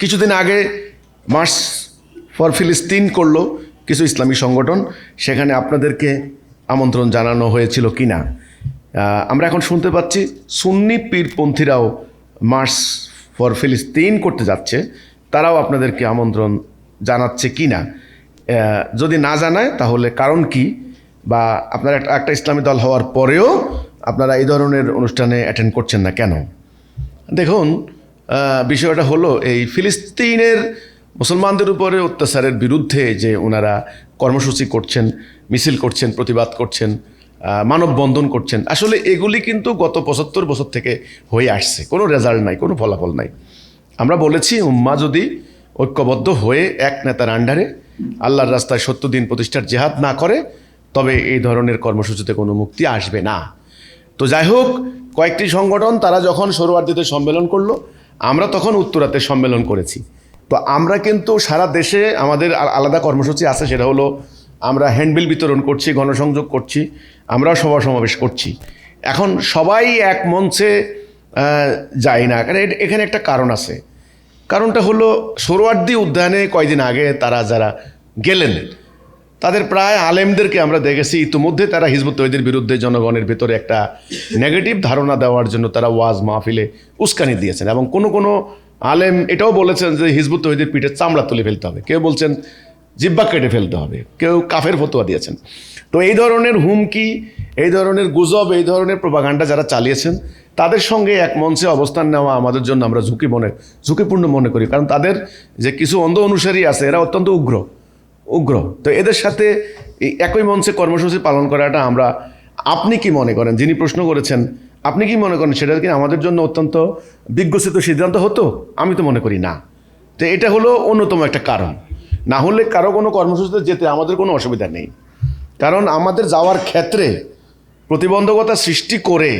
কিছুদিন আগে March for ফিলিস্তিন করল কিছু ইসলামী সংগঠন। সেখানে আপনাদেরকে আমন্ত্রণ জানানো হয়েছিল কি না আমরা এখন শুনতে পাচ্ছি সুন্নি পীরপন্থীরাও মার্চ ফর ফিলিস্তিন করতে যাচ্ছে। তারাও আপনাদেরকে আমন্ত্রণ জানাচ্ছে কি না যদি না জানায়, তাহলে কারণ কি? বা আপনারা একটা একটা ইসলামী দল হওয়ার পরেও আপনারা এই ধরনের অনুষ্ঠানে অ্যাটেন্ড করছেন না কেন? দেখুন বিষয়টা হলো, এই ফিলিস্তিনের মুসলমানদের উপরে অত্যাচারের বিরুদ্ধে যে ওনারা কর্মসূচি করছেন, মিছিল করছেন, প্রতিবাদ করছেন মানববন্ধন করছেন, আসলে এগুলি কিন্তু গত পঁচাত্তর বছর থেকে হয়ে আসছে। কোনো রেজাল্ট নাই, কোনো ফলাফল নাই। আমরা বলেছি, উম্মা যদি ঐক্যবদ্ধ হয়ে এক নেতার আন্ডারে আল্লাহর রাস্তায় সত্য দিন প্রতিষ্ঠার জেহাদ না করে, তবে এই ধরনের কর্মসূচিতে কোনো মুক্তি আসবে না। তো যাই হোক, কয়েকটি সংগঠন তারা যখন সরোয়ার্দিতে সম্মেলন করল আমরা তখন উত্তরাতে সম্মেলন করেছি। তো আমরা কিন্তু সারা দেশে আমাদের আলাদা কর্মসূচি আছে, সেটা হলো আমরা হ্যান্ডবিল বিতরণ করছি, গণসংযোগ করছি, আমরাও সভা সমাবেশ করছি। এখন সবাই এক মঞ্চে যায় না। কারণ এখানে একটা কারণ আছে। কারণটা হলো সোরওয়ার্দি উদ্যানে কয়দিন আগে তারা যারা গেলেন তাদের প্রায় আলেমদেরকে আমরা দেখেছি। ইতিমধ্যে তারা হিজবুত তৈদের বিরুদ্ধে জনগণের ভেতরে একটা নেগেটিভ ধারণা দেওয়ার জন্য তারা ওয়াজ মাহফিলে উস্কানি দিয়েছেন এবং কোনো কোনো আলেম এটাও বলেছেন যে হিজবুত তৈদের পিঠে চামড়া তুলে ফেলতে হবে। কেউ বলছেন জিব্বা কেটে ফেলতে হবে, কেউ কাফের ফতোয়া দিয়েছেন। তো এই ধরনের হুমকি, এই ধরনের গুজব, এই ধরনের প্রভাগান্ডা যারা চালিয়েছেন, তাদের সঙ্গে এক মঞ্চে অবস্থান নেওয়া আমাদের জন্য আমরা ঝুঁকি মনে, ঝুঁকিপূর্ণ মনে করি। কারণ তাদের যে কিছু অন্ধ অনুসারী আছে, এরা অত্যন্ত উগ্র। উগ্র। তো এদের সাথে একই মঞ্চে কর্মসূচি পালন করাটা আমরা, আপনি কি মনে করেন? যিনি প্রশ্ন করেছেন, আপনি কি মনে করেন সেটা কি আমাদের জন্য অত্যন্ত বিজ্ঞসিত সিদ্ধান্ত হতো? আমি তো মনে করি না। তো এটা হলো অন্যতম একটা কারণ। না হলে কারও কোনো কর্মসূচিতে যেতে আমাদের কোনো অসুবিধা নেই। কারণ আমাদের যাওয়ার ক্ষেত্রে প্রতিবন্ধকতা সৃষ্টি করে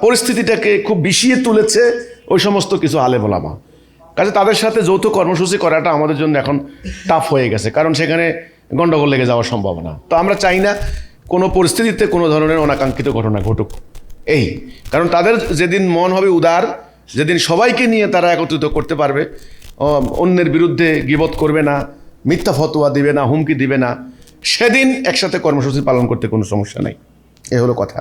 পরিস্থিতিটাকে খুব বিষিয়ে তুলেছে ওই সমস্ত কিছু আলেমোলামা। কাজে তাদের সাথে যৌথ কর্মসূচি করাটা আমাদের জন্য এখন টাফ হয়ে গেছে, কারণ সেখানে গণ্ডগোল লেগে যাওয়ার সম্ভাবনা। তো আমরা চাই না কোনো পরিস্থিতিতে কোনো ধরনের অনাকাঙ্ক্ষিত ঘটনা ঘটুক। এই, কারণ তাদের যেদিন মন হবে উদার, যেদিন সবাইকে নিয়ে তারা একত্রিত করতে পারবে অন্যের বিরুদ্ধে গিবত করবে না, মিথ্যা ফতোয়া দিবে না, হুমকি দিবে না, সেদিন একসাথে কর্মসূচি পালন করতে কোনো সমস্যা নেই। এ হলো কথা।